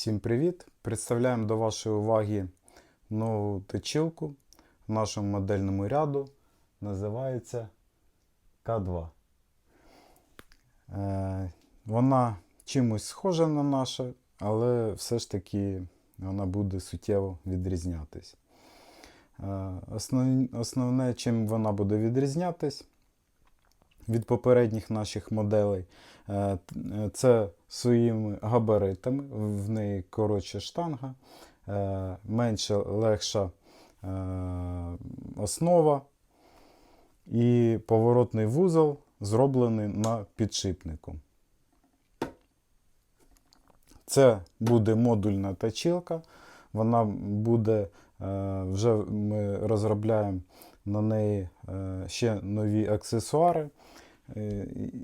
Всім привіт! Представляємо до вашої уваги нову точилку в нашому модельному ряду. Називається К2. Е, вона чимось схожа на нашу, але все ж таки вона буде суттєво відрізнятись. Е, основ, основне, чим вона буде відрізнятись від попередніх наших моделей, е, це своїми габаритами, в неї коротша штанга, е, менша, легша е, основа і поворотний вузол зроблений на підшипнику. Це буде модульна точилка. Вона буде, е, вже ми розробляємо на неї ще нові аксесуари.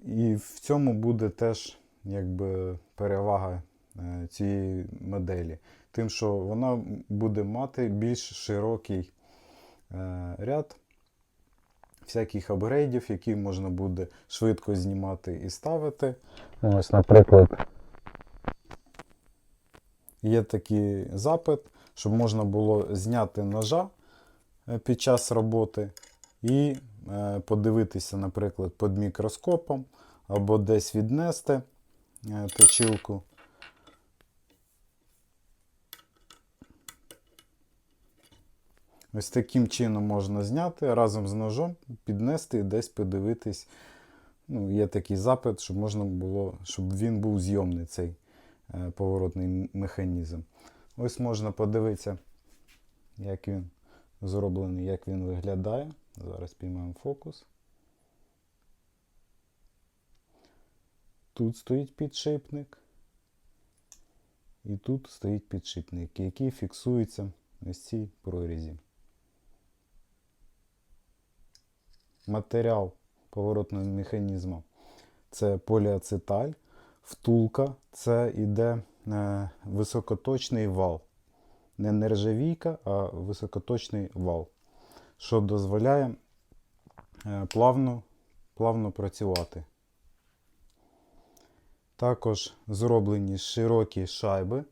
І в цьому буде теж якби, перевага е, цієї моделі. Тим, що вона буде мати більш широкий е, ряд всяких апгрейдів, які можна буде швидко знімати і ставити. Ось, наприклад, Є такий запит, щоб можна було зняти ножа е, під час роботи і подивитися, наприклад, під мікроскопом або десь віднести е. Ось таким чином можна зняти разом з ножом, піднести і десь подивитись. Ну, є такий запит, щоб можна було, щоб він був зйомний цей е, поворотний механізм. Ось можна подивитися, як він зроблений, як він виглядає. Зараз піймаємо фокус. Тут стоїть підшипник. І тут стоїть підшипник, який фіксується ось цій прорізі. Матеріал поворотного механізму це поліацеталь, втулка це іде е, високоточний вал. Не нержавійка, а високоточний вал, що дозволяє е, плавно, плавно працювати. Також зроблені широкі шайби,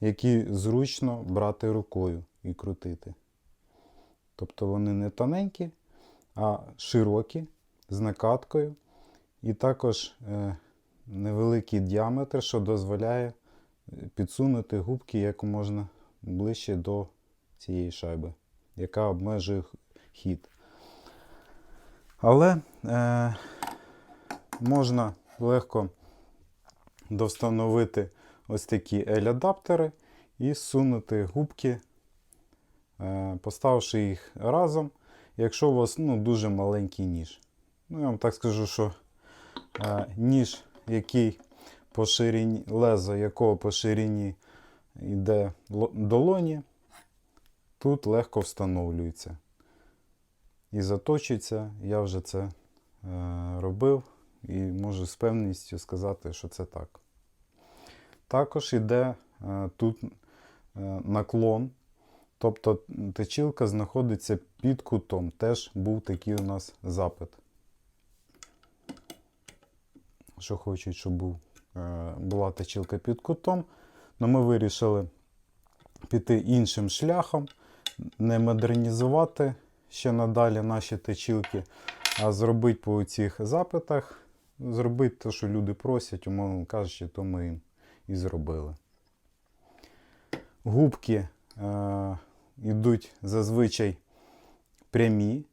які зручно брати рукою і крутити. Тобто вони не тоненькі, а широкі, з накаткою. І також е, невеликий діаметр, що дозволяє підсунути губки як можна ближче до цієї шайби, яка обмежує хід. Але е, можна легко довстановити ось такі L-адаптери і сунути губки, е, поставивши їх разом, якщо у вас ну, дуже маленький ніж. Ну, я вам так скажу, що е, ніж, який по ширині, лезо якого по ширині йде долоні, тут легко встановлюється. І заточується. Я вже це е, робив і можу з певністю сказати, що це так. Також йде е, тут е, наклон, тобто точилка знаходиться під кутом. Теж був такий у нас запит. Що хочуть, щоб був, е, була точилка під кутом. але ми вирішили піти іншим шляхом, не модернізувати ще надалі наші точилки, а зробити по цих запитах, зробити те, що люди просять, умовно кажучи, то ми їм і зробили. Губки е, йдуть зазвичай прямі.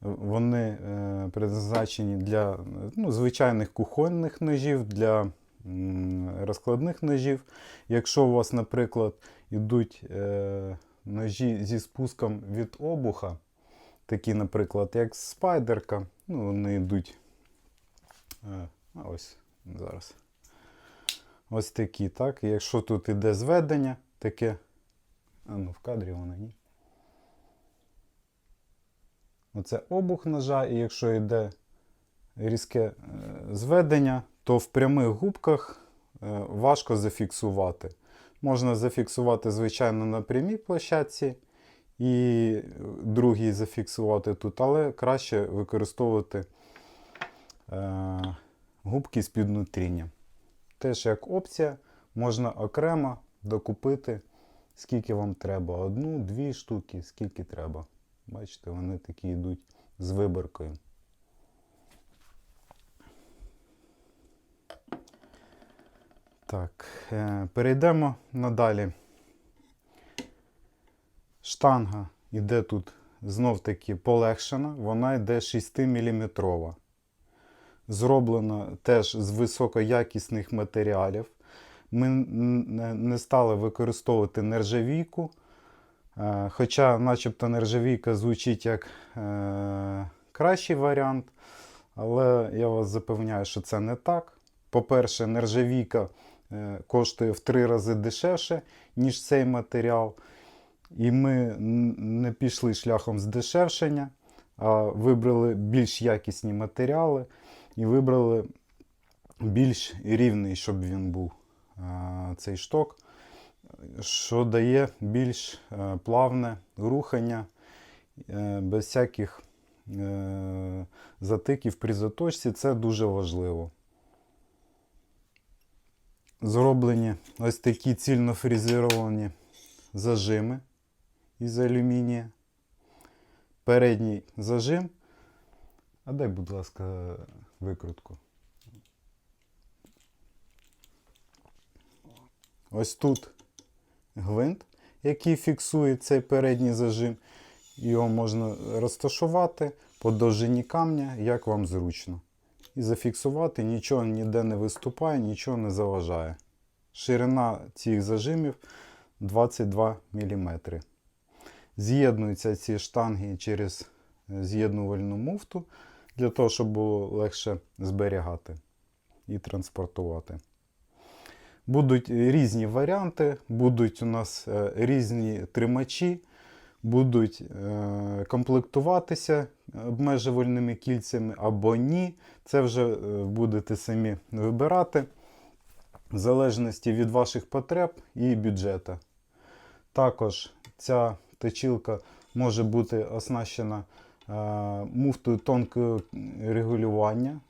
Вони е, призначені для ну, звичайних кухонних ножів, для м, розкладних ножів. Якщо у вас, наприклад, йдуть е, ножі зі спуском від обуха, такі, наприклад, як спайдерка, ну, вони йдуть. Е, а ось зараз. Ось такі, так. Якщо тут іде зведення, таке. А ну, в кадрі воно ні. Оце обух ножа, і якщо йде різке е, зведення, то в прямих губках е, важко зафіксувати. Можна зафіксувати, звичайно, на прямій площадці і другий зафіксувати тут, але краще використовувати губки з піднутрінням. Теж як опція можна окремо докупити, скільки вам треба. Одну, дві штуки, скільки треба. Бачите, вони такі йдуть з виборкою. Так, е, перейдемо надалі. Штанга йде тут знов таки полегшена, вона йде 6 мм. Зроблена теж з високоякісних матеріалів. Ми не- не стали використовувати нержавійку. Е, Хоча, начебто, нержавійка звучить як е, кращий варіант, але я вас запевняю, що це не так. По-перше, нержавійка е, коштує в три рази дешевше, ніж цей матеріал. І ми не пішли шляхом здешевшення, а вибрали більш якісні матеріали і вибрали більш рівний, щоб він був е, цей шток, що дає більш е, плавне рухання е, без всяких затиків при заточці. Це дуже важливо. Зроблені ось такі цільно фрезеровані зажими із алюмінія. Передній зажим. А дай, будь ласка, викрутку. Ось тут гвинт, який фіксує цей передній зажим. Його можна розташувати по довжині камня, як вам зручно. І зафіксувати, нічого ніде не виступає, нічого не заважає. Ширина цих зажимів 22 мм. З'єднуються ці штанги через з'єднувальну муфту для того, щоб було легше зберігати і транспортувати. Будуть різні варіанти, будуть у нас е, різні тримачі, будуть е, комплектуватися обмежувальними кільцями або ні. Це вже е, будете самі вибирати в залежності від ваших потреб і бюджету. Також ця точилка може бути оснащена муфтою тонкого регулювання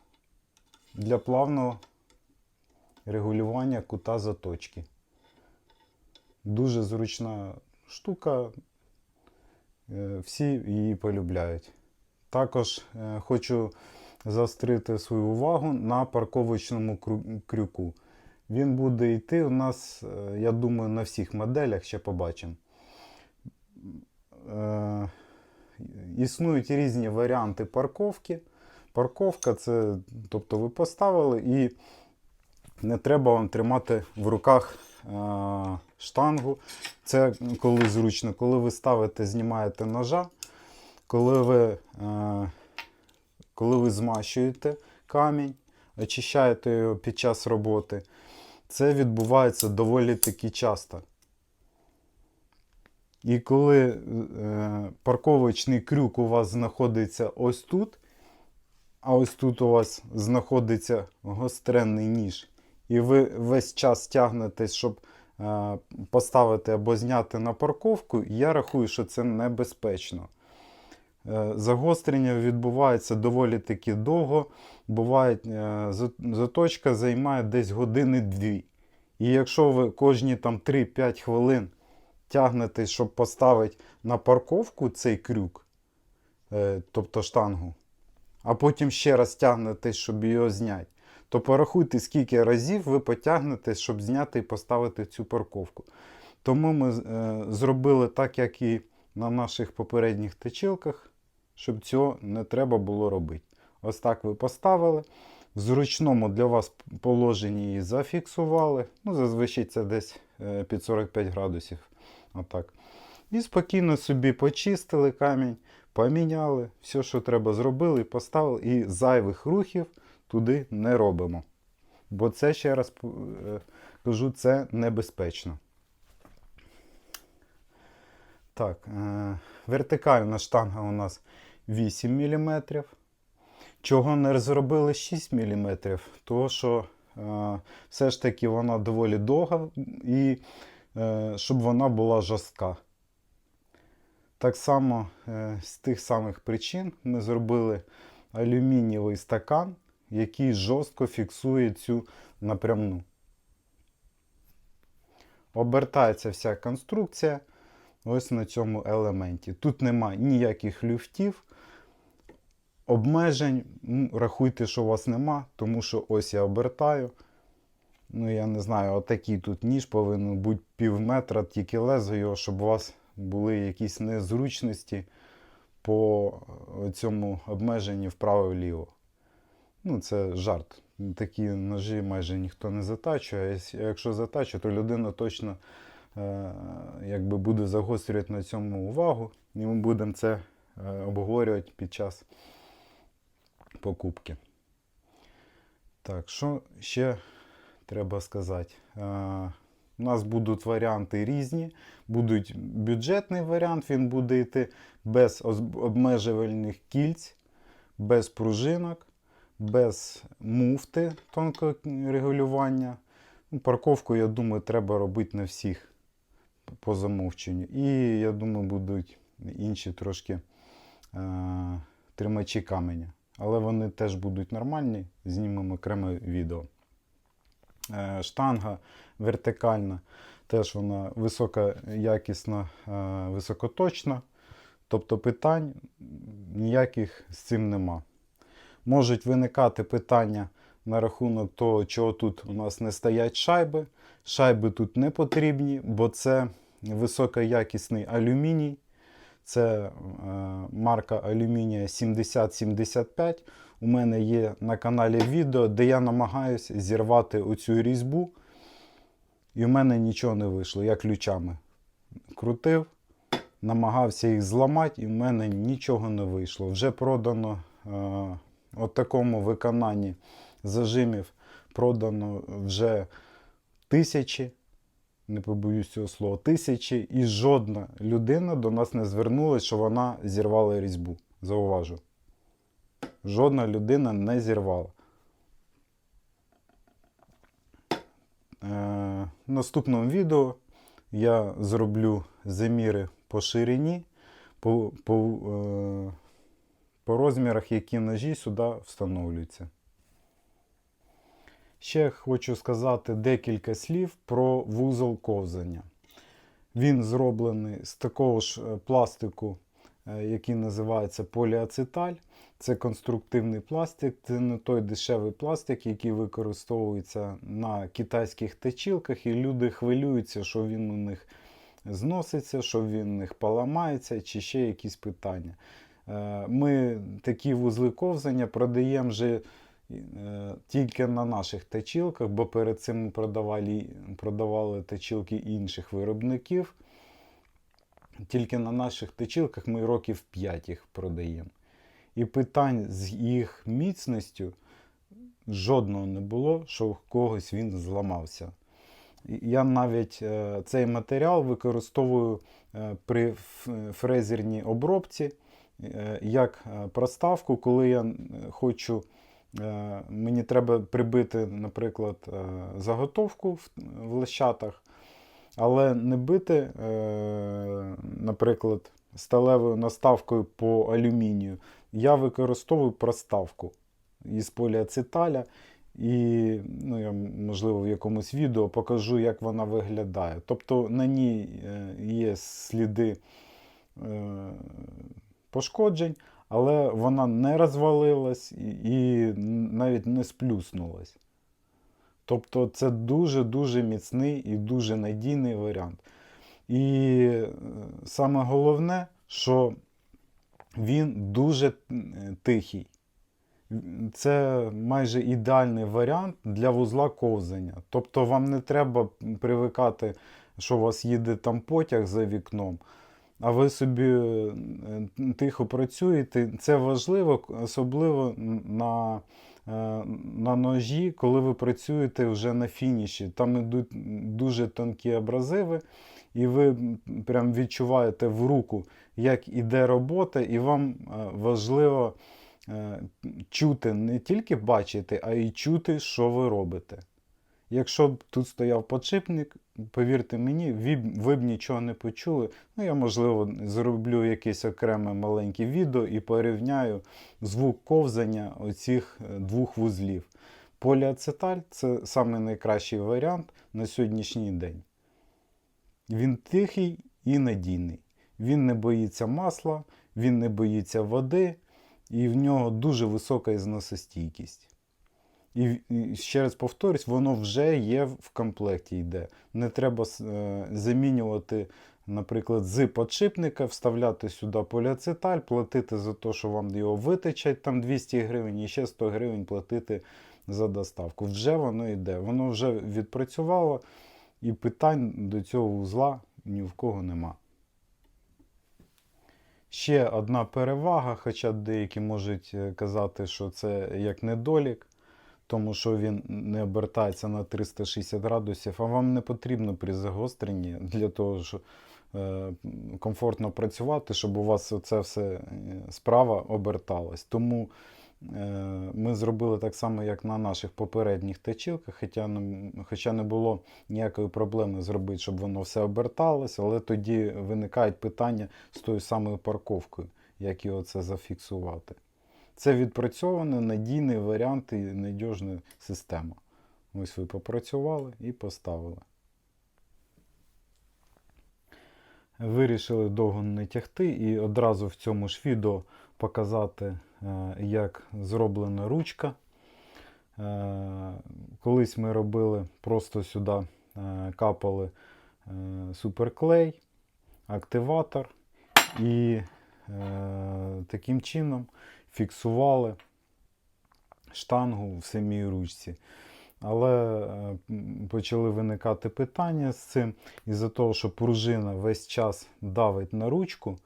для плавного регулювання кута заточки. Дуже зручна штука, е, всі її полюбляють. Також е, хочу заострити свою увагу на парковочному крюку. Він буде йти у нас, е, я думаю, на всіх моделях ще побачимо. Існують різні варіанти парковки. Парковка це, тобто ви поставили і не треба вам тримати в руках е, штангу. Це коли зручно, коли ви ставите, знімаєте ножа, коли ви, е, коли ви змащуєте камінь, очищаєте його під час роботи. Це відбувається доволі таки часто. І коли е, парковочний крюк у вас знаходиться ось тут, а ось тут у вас знаходиться гостренний ніж, і ви весь час тягнетесь, щоб е, поставити або зняти на парковку, я рахую, що це небезпечно. Е, Загострення відбувається доволі таки довго. Буває, е, заточка займає десь години-дві. І якщо ви кожні там 3-5 хвилин тягнете, щоб поставити на парковку цей крюк, е, тобто штангу, а потім ще раз тягнете, щоб його зняти, то порахуйте, скільки разів ви потягнете, щоб зняти і поставити цю парковку. Тому ми е, зробили так, як і на наших попередніх точилках, щоб цього не треба було робити. Ось так ви поставили. В зручному для вас положенні її зафіксували. Ну, зазвичай це десь е, під 45 градусів. Отак. І спокійно собі почистили камінь, поміняли, все, що треба, зробили, поставили. І зайвих рухів туди не робимо. Бо це, ще раз е, кажу, це небезпечно. Так, е, вертикальна штанга у нас 8 мм. Чого не зробили 6 мм? Тому що е, все ж таки вона доволі довга і щоб вона була жорстка. Так само е, з тих самих причин ми зробили алюмінієвий стакан, який жорстко фіксує цю напрямну. обертається вся конструкція ось на цьому елементі. Тут нема ніяких люфтів, обмежень. Рахуйте, що у вас нема, тому що ось я обертаю. Ну, я не знаю, отакий тут ніж повинен бути пів метра, тільки лезо його, щоб у вас були якісь незручності по е, цьому обмеженні вправо-вліво. Ну, це жарт. Такі ножі майже ніхто не затачує. А якщо затачує, то людина точно е, якби буде загострювати на цьому увагу. І ми будемо це е, обговорювати під час покупки. Так, що ще треба сказати? Е, у нас будуть варіанти різні. Будуть бюджетний варіант, він буде йти без обмежувальних кільць, без пружинок, без муфти тонкого регулювання. Ну, парковку, я думаю, треба робити на всіх по замовченню. І я думаю, будуть інші трошки е- тримачі каменя. Але вони теж будуть нормальні, знімемо окреме відео. Е, штанга вертикальна, теж вона високоякісна, е, високоточна. Тобто питань ніяких з цим нема. Можуть виникати питання на рахунок того, чого тут у нас не стоять шайби. Шайби тут не потрібні, бо це високоякісний алюміній. Це е, марка алюмінія 7075. У мене є на каналі відео, де я намагаюся зірвати оцю різьбу. І в мене нічого не вийшло. Я ключами крутив, намагався їх зламати, і в мене нічого не вийшло. Вже продано е, от такому виконанні зажимів продано вже тисячі, не побоюсь цього слова, тисячі, і жодна людина до нас не звернулася, що вона зірвала різьбу. Зауважу. Жодна людина не зірвала. Е, в наступному відео я зроблю заміри по ширині, по, по, е, по розмірах, які ножі сюди встановлюються. Ще хочу сказати декілька слів про вузол ковзання. Він зроблений з такого ж е, пластику, який називається поліацеталь. Це конструктивний пластик, це не той дешевий пластик, який використовується на китайських точилках, і люди хвилюються, що він у них зноситься, що він у них поламається, чи ще якісь питання. Е, Ми такі вузли ковзання продаємо вже е, тільки на наших точилках, бо перед цим ми продавали, продавали точилки інших виробників. Тільки на наших точилках ми років 5 їх продаємо. І питань з їх міцністю жодного не було, що в когось він зламався. Я навіть е, цей матеріал використовую е, при фрезерній обробці е, як проставку, коли я хочу, мені треба прибити, наприклад, заготовку в, лещатах, але не бити, наприклад, сталевою наставкою по алюмінію. Я використовую проставку із поліацеталя. І ну, я, можливо, в якомусь відео покажу, як вона виглядає. Тобто на ній е, є сліди е, пошкоджень, але вона не розвалилась і, навіть не сплюснулась. Тобто це дуже-дуже міцний і дуже надійний варіант. І е, саме головне, що він дуже е, тихий. Це майже ідеальний варіант для вузла ковзання. Тобто вам не треба привикати, що у вас їде там потяг за вікном, а ви собі е, тихо працюєте. Це важливо, особливо на, е, на ножі, коли ви працюєте вже на фініші. Там йдуть дуже тонкі абразиви, і ви прям відчуваєте в руку, як іде робота, і вам е, важливо е, чути, не тільки бачити, а й чути, що ви робите. Якщо б тут стояв подшипник, повірте мені, ви, ви б нічого не почули. Ну, я, можливо, зроблю якесь окреме маленьке відео і порівняю звук ковзання оцих е, двох вузлів. Поліацеталь це самий найкращий варіант на сьогоднішній день. Він тихий і надійний. Він не боїться масла, він не боїться води, і в нього дуже висока ізносостійкість. І, ще раз повторюсь, воно вже є в комплекті йде. Не треба е, замінювати, наприклад, з подшипника, вставляти сюди поліацеталь, платити за те, що вам його витечать там 200 гривень, і ще 100 гривень платити за доставку. Вже воно йде. Воно вже відпрацювало, і питань до цього вузла ні в кого нема. Ще одна перевага, хоча деякі можуть е, казати, що це як недолік, тому що він не обертається на 360 градусів, а вам не потрібно при загостренні для того, щоб е, комфортно працювати, щоб у вас це все е, справа оберталась. Тому ми зробили так само, як на наших попередніх точилках, хоча не, хоча не було ніякої проблеми зробити, щоб воно все оберталось, але тоді виникають питання з тою самою парковкою, як його це зафіксувати. Це відпрацьований надійний варіант і надіжна система. Ось ви попрацювали і поставили. Вирішили довго не тягти і одразу в цьому ж відео показати, е, як зроблена ручка. Е, Колись ми робили просто сюди е, капали е, суперклей, активатор і е, таким чином фіксували штангу в самій ручці. Але е, почали виникати питання з цим, із-за того, що пружина весь час давить на ручку,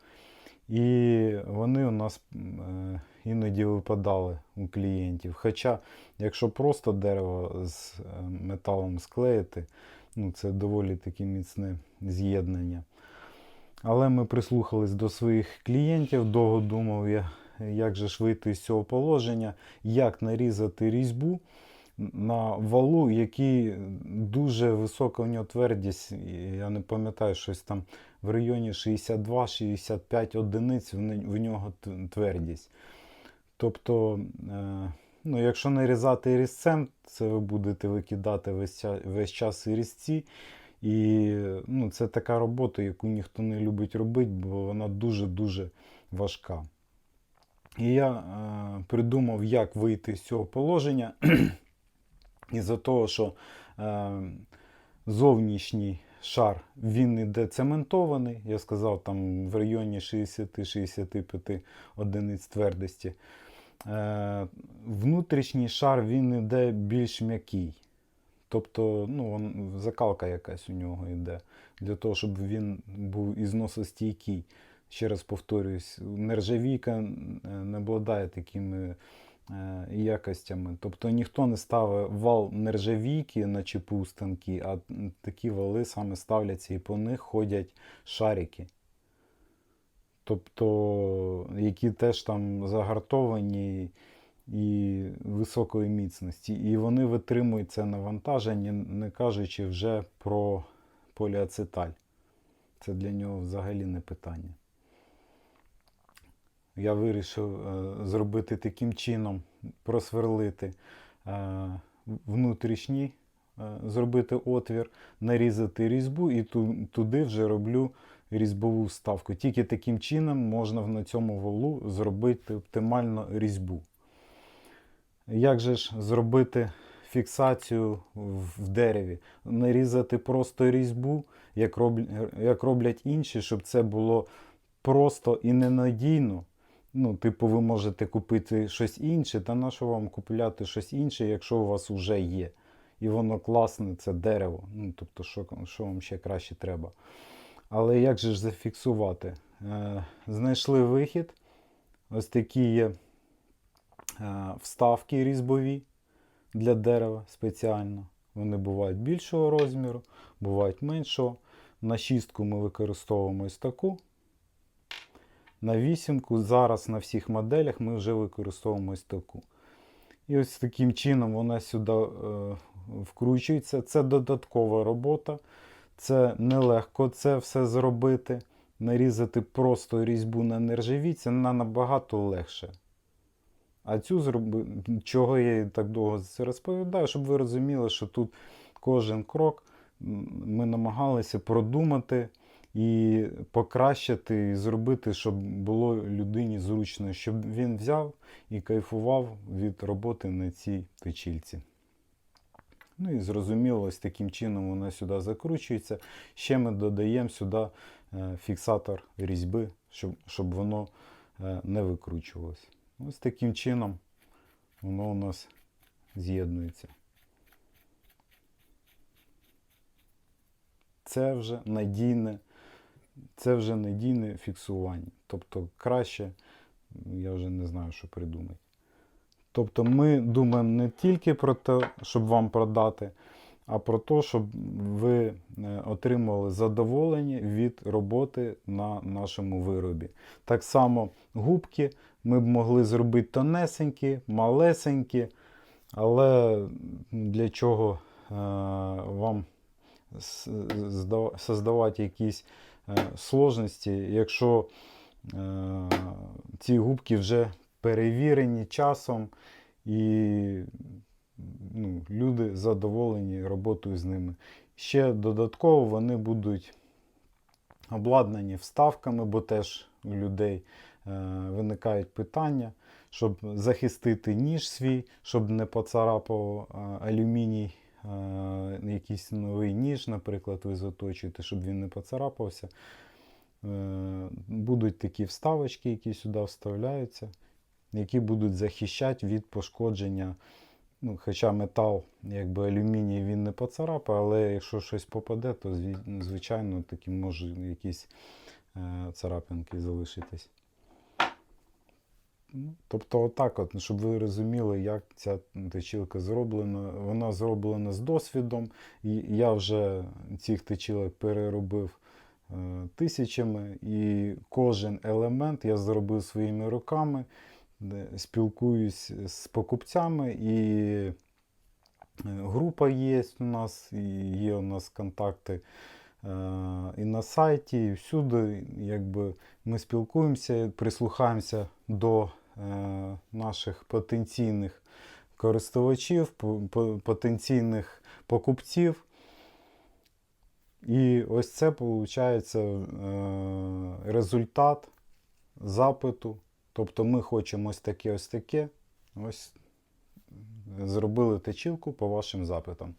і вони у нас е, іноді випадали у клієнтів. Хоча, якщо просто дерево з е, металом склеїти, ну, це доволі таки міцне з'єднання. Але ми прислухались до своїх клієнтів, довго думав як же ж вийти з цього положення, як нарізати різьбу на валу, який дуже висока у нього твердість. Я не пам'ятаю, щось там в районі 62-65 одиниць в нього твердість. Тобто, е, ну, якщо нарізати різцем, це ви будете викидати весь, весь час різці. І ну, це така робота, яку ніхто не любить робити, бо вона дуже-дуже важка. І я е, придумав, як вийти з цього положення. Із-за того, що е, зовнішній шар він іде цементований, я сказав, там в районі 60-65 одиниць твердості. Е, внутрішній шар він іде більш м'який. Тобто ну, закалка якась у нього йде, для того, щоб він був ізносостійкий. Ще раз повторюсь, нержавійка е, не обладає такими е, якостями. Тобто ніхто не ставить вал нержавійки на ЧПУ станки, а такі вали саме ставляться і по них ходять шарики. Тобто, які теж там загартовані і високої міцності. І вони витримують це навантаження, не кажучи вже про поліацеталь. Це для нього взагалі не питання. Я вирішив е, зробити таким чином, просверлити е, внутрішній, е, зробити отвір, нарізати різьбу і туди вже роблю різьбову вставку. Тільки таким чином можна на цьому валу зробити оптимально різьбу. Як же ж зробити фіксацію в дереві? Нарізати просто різьбу, як роблять інші, щоб це було просто і ненадійно. Ну, типу, ви можете купити щось інше, та на що вам купляти щось інше, якщо у вас вже є. І воно класне, це дерево. Ну, тобто, що, що вам ще краще треба. Але як же ж зафіксувати? Е, знайшли вихід. Ось такі є е, вставки різьбові для дерева спеціально. Вони бувають більшого розміру, бувають меншого. На шістку ми використовуємо ось таку. На вісімку зараз на всіх моделях ми вже використовуємо ось таку. І ось таким чином вона сюди е, вкручується. Це додаткова робота. Це нелегко це все зробити. Нарізати просто різьбу на нержавійці на набагато легше. А цю зроби... чого я так довго це розповідаю, щоб ви розуміли, що тут кожен крок ми намагалися продумати і покращити, і зробити, щоб було людині зручно, щоб він взяв і кайфував від роботи на цій точильці. Ну і зрозуміло, ось таким чином вона сюди закручується. Ще ми додаємо сюди е, фіксатор різьби, щоб, щоб воно е, не викручувалося. Ось таким чином воно у нас з'єднується. Це вже надійне, це вже надійне фіксування. Тобто краще, я вже не знаю, що придумати. Тобто ми думаємо не тільки про те, щоб вам продати, а про те, щоб ви е, отримали задоволення від роботи на нашому виробі. Так само губки ми б могли зробити тонесенькі, малесенькі, але для чого е, вам создавати якісь сложності, якщо е, ці губки вже перевірені часом і ну, люди задоволені роботою з ними. Ще додатково вони будуть обладнані вставками, бо теж у людей е, виникають питання, щоб захистити ніж свій, щоб не поцарапав е, алюміній, е, якийсь новий ніж, наприклад, ви заточуєте, щоб він не поцарапався. Е, будуть такі вставочки, які сюди вставляються, які будуть захищати від пошкодження. Ну, хоча метал, якби алюміній він не поцарапає, але якщо щось попаде, то звичайно такі може якісь е, царапинки залишитись. Тобто, отак, от, щоб ви розуміли, як ця точилка зроблена. Вона зроблена з досвідом. І я вже цих точилок переробив е, тисячами, і кожен елемент я зробив своїми руками, спілкуюсь з покупцями, і е, група є у нас, і є у нас контакти е, і на сайті, і всюди. Якби ми спілкуємося, прислухаємося до наших потенційних користувачів, по- по- потенційних покупців. І ось це виходить результат запиту. Тобто ми хочемо ось таке, ось таке. Ось зробили точилку по вашим запитам.